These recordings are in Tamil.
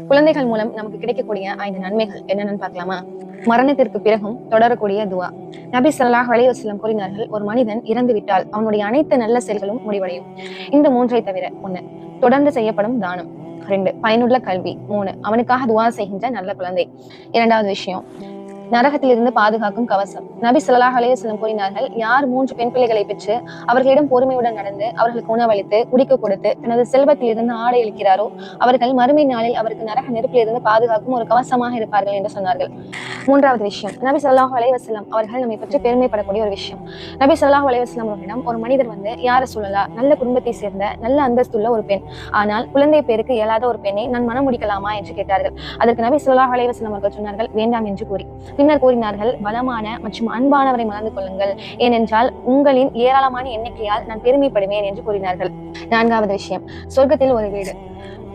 குழந்தைகள் மூலம் நமக்கு கிடைக்கக்கூடிய ஐந்து நன்மைகள் என்னென்னு பார்க்கலாமா? மரணத்திற்கு பிறகும் தொடரக்கூடிய துவா. நபி சல்லாஹ் அலைஹி கூறினார்கள் ஒரு மனிதன் இறந்து விட்டால் அவனுடைய அனைத்து நல்ல செயல்களும் முடிவடையும். இந்த மூன்றை தவிர ஒண்ணு தொடர்ந்து செய்யப்படும் தானம். ரெண்டு பயனுள்ள கல்வி. மூணு அவனுக்காக துவா செய்கின்ற நல்ல குழந்தை. இரண்டாவது விஷயம் நரகத்திலிருந்து பாதுகாக்கும் கவசம். நபி ஸல்லல்லாஹு அலைஹி கூறினார்கள் யார் மூன்று பெண் பிள்ளைகளை பெற்று அவர்களிடம் பொறுமையுடன் நடந்து அவர்களுக்கு உணவளித்து குடிக்க கொடுத்து தனது செல்வத்திலிருந்து ஆடை அளிக்கிறாரோ அவர்கள் மறுமை நாளில் அவருக்கு நரக நெருப்பிலிருந்து பாதுகாக்கும் ஒரு கவசமாக இருப்பார்கள் என்று சொன்னார்கள். மூன்றாவது விஷயம் நபி ஸல்லல்லாஹு அலைவாஸ்லாம் அவர்கள் நம்மை பற்றி பெருமைப்படக்கூடிய ஒரு விஷயம். நபி ஸல்லல்லாஹு அலைவாஸ்லாம் அவர்களிடம் ஒரு மனிதர் வந்து யார சொல்லலாம் நல்ல குடும்பத்தை சேர்ந்த நல்ல அந்தஸ்துள்ள ஒரு பெண். ஆனால் குழந்தை பேருக்கு இயலாத ஒரு பெண்ணை நான் மனம் முடிக்கலாமா? என்று கேட்டார்கள். அதற்கு நபி சொல்லாஹ் அலைவாஸ்லாம் அவர்கள் சொன்னார்கள் வேண்டாம் என்று கூறி. பின்னர் கூறினார்கள் பலமான மற்றும் அன்பானவரை மறந்து கொள்ளுங்கள். ஏனென்றால் உங்களின் ஏராளமான எண்ணிக்கையால் நான் பெருமைப்படுவேன் என்று கூறினார்கள். நான்காவது விஷயம் சொர்க்கத்தில் ஒரு வீடு.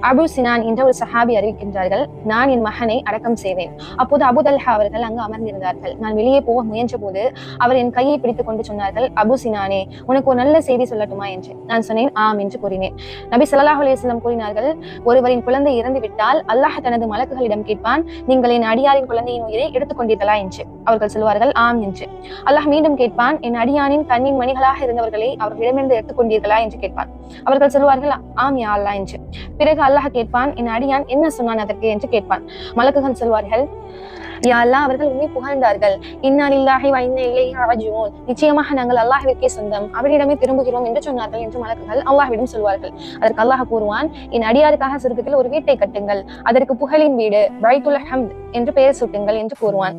அபு சினான் என்ற ஒரு சஹாபி அறிவிக்கின்றார்கள் நான் என் மகனை அடக்கம் செய்தேன் அப்போது அபு தல்ஹா அவர்கள் அங்கு அமர்ந்திருந்தார்கள். நான் வெளியே போக முயன்ற போது அவர் என் கையை பிடித்துக் கொண்டு சொன்னார்கள் அபு சினானே உனக்கு ஒரு நல்ல செய்தி சொல்லட்டுமா? என்று. நான் சொன்னேன் ஆம் என்று கூறினேன். நபி சல்லாஹ் அலைஹி கூறினார்கள் ஒருவரின் குழந்தை இறந்து விட்டால் அல்லாஹ் தனது மலக்குகளிடம் கேட்பான் நீங்கள் என் அடியாரின் குழந்தையின் உயிரை எடுத்துக்கொண்டீர்களா என்று. அவர்கள் சொல்வார்கள் ஆம் என்று. அல்லாஹ் மீண்டும் கேட்பான் என் அடியானின் கண்ணின் மணிகளாக இருந்தவர்களை அவர்களிடமிருந்து எடுத்துக்கொண்டீர்களா என்று கேட்பான். அவர்கள் சொல்வார்கள் ஆம் யா அல்லா என்று. பிறகு அல்லாஹ் கேட்பான் என் அடியான் என்ன சொன்னான் அதற்கு என்று கேட்பான். மலக்குகள் சொல்வார்கள் யா அல்லாஹ் அவர்கள் உண்மை புகழ்ந்தார்கள். இன்னாலில்லாஹி வ இன்ன இலைஹி ராஜிஊன். நிச்சயமாக நாங்கள் அல்லாஹ்விற்கே சொந்தம். அவரிடமே திரும்புகிறோம் என்று சொன்னார்கள் என்று மலக்குகள் அல்லாஹ்விடம் சொல்வார்கள். அதற்கு அல்லாஹ் கூறுவான் என் அடியாருக்காக சுருக்கத்தில் ஒரு வீட்டை கட்டுங்கள். அதற்கு புகழின் வீடு பைத்துல் ஹம்த் என்று பெயர் சூட்டுங்கள் என்று கூறுவான்.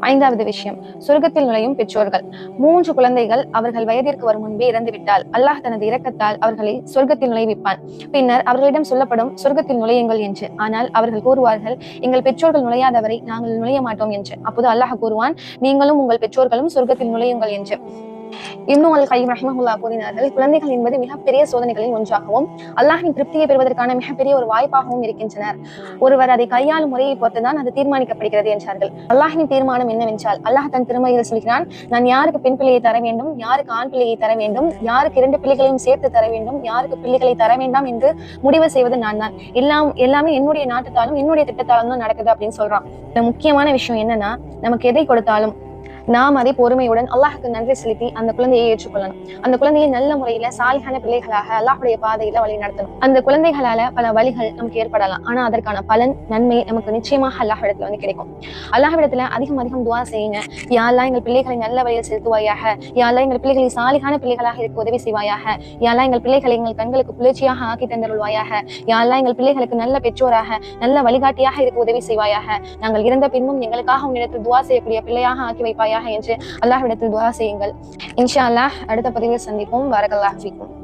ஐந்தாவது விஷயம் சொர்க்கத்தில் நுழையும் பெற்றோர்கள். மூன்று குழந்தைகள் அவர்கள் வயதிற்கு வரும் முன்பே இறந்துவிட்டால் அல்லாஹ் தனது இரக்கத்தால் அவர்களை சொர்க்கத்தில் நுழைவிப்பான். பின்னர் அவர்களிடம் சொல்லப்படும் சொர்க்கத்தில் நுழையுங்கள் என்று. ஆனால் அவர்கள் கூறுவார்கள் எங்கள் பெற்றோர்கள் நுழையாதவரை நாங்கள் நுழைய மாட்டோம் என்று. அப்போது அல்லாஹ் கூறுவான் நீங்களும் உங்கள் பெற்றோர்களும் சொர்க்கத்தில் நுழையுங்கள் என்று. இன்னும் அல் கைம் ரஹ்மஹுல்லா கூறினார்கள் குழந்தைகள் என்பது மிகப்பெரிய சோதனைகளில் ஒன்றாகவும் அல்லாஹின் திருப்தியை பெறுவதற்கான மிகப்பெரிய ஒரு வாய்ப்பாகவும் இருக்கின்றனர். ஒருவர் அதை கையாளும் முறையை பொறுத்துதான் அது தீர்மானிக்கப்படுகிறது என்றார்கள். அல்லாஹின் தீர்மானம் என்னவென்றால் அல்லாஹ் தன் திருமறையில் சொல்கிறான் நான் யாருக்கு பெண் பிள்ளையை தர வேண்டும் யாருக்கு ஆண் பிள்ளையை தர வேண்டும் யாருக்கு இரண்டு பிள்ளைகளையும் சேர்த்து தர வேண்டும் யாருக்கு பிள்ளைகளை தர வேண்டாம் என்று முடிவு செய்வது நான் தான். எல்லாம் எல்லாமே என்னுடைய நாட்டுத்தாலும் என்னுடைய திட்டத்தாலும் தான் நடக்குது அப்படின்னு சொல்றான். முக்கியமான விஷயம் என்னன்னா நமக்கு எதை கொடுத்தாலும் நாம் அதை பொறுமையுடன் அல்லாஹுக்கு நன்றி செலுத்தி அந்த குழந்தையை ஏற்றுக்கொள்ளணும். அந்த குழந்தையை நல்ல முறையில சாலிகான பிள்ளைகளாக அல்லாஹுடைய பாதையில வழி நடத்தணும். அந்த குழந்தைகளால பல வழிகள் நமக்கு ஏற்படலாம். ஆனா அதற்கான பலன் நன்மை நமக்கு நிச்சயமாக அல்லாஹிடத்துல வந்து கிடைக்கும். அல்லாஹிடத்துல அதிகம் அதிகம் துவா செய்யுங்க. யாரெல்லாம் எங்கள் பிள்ளைகளை நல்ல வழியில் செலுத்துவாயாக. யாரெல்லாம் எங்கள் பிள்ளைகளை சாலிகான பிள்ளைகளாக இருக்க உதவி செய்வாயாக. யாரெல்லாம் எங்கள் பிள்ளைகளை எங்கள் கண்களுக்கு குளிர்ச்சியாக ஆக்கி தந்தருள்வாயாக. யாரெல்லாம் எங்கள் பிள்ளைகளுக்கு நல்ல பெற்றோராக நல்ல வழிகாட்டியாக இருக்க உதவி செய்வாயாக. நாங்கள் இறந்த பின்பும் எங்களுக்காக உன்னிடத்தில் துவா செய்யக்கூடிய பிள்ளையாக ஆக்கி வைப்பாயாக. என்று அல்லாஹ்விடத்தில் துவா செய்யுங்கள். இன்ஷா அல்லாஹ் அடுத்த பதிவில் சந்திப்போம். வரகல்லாஹ் ஃபீக்கும்.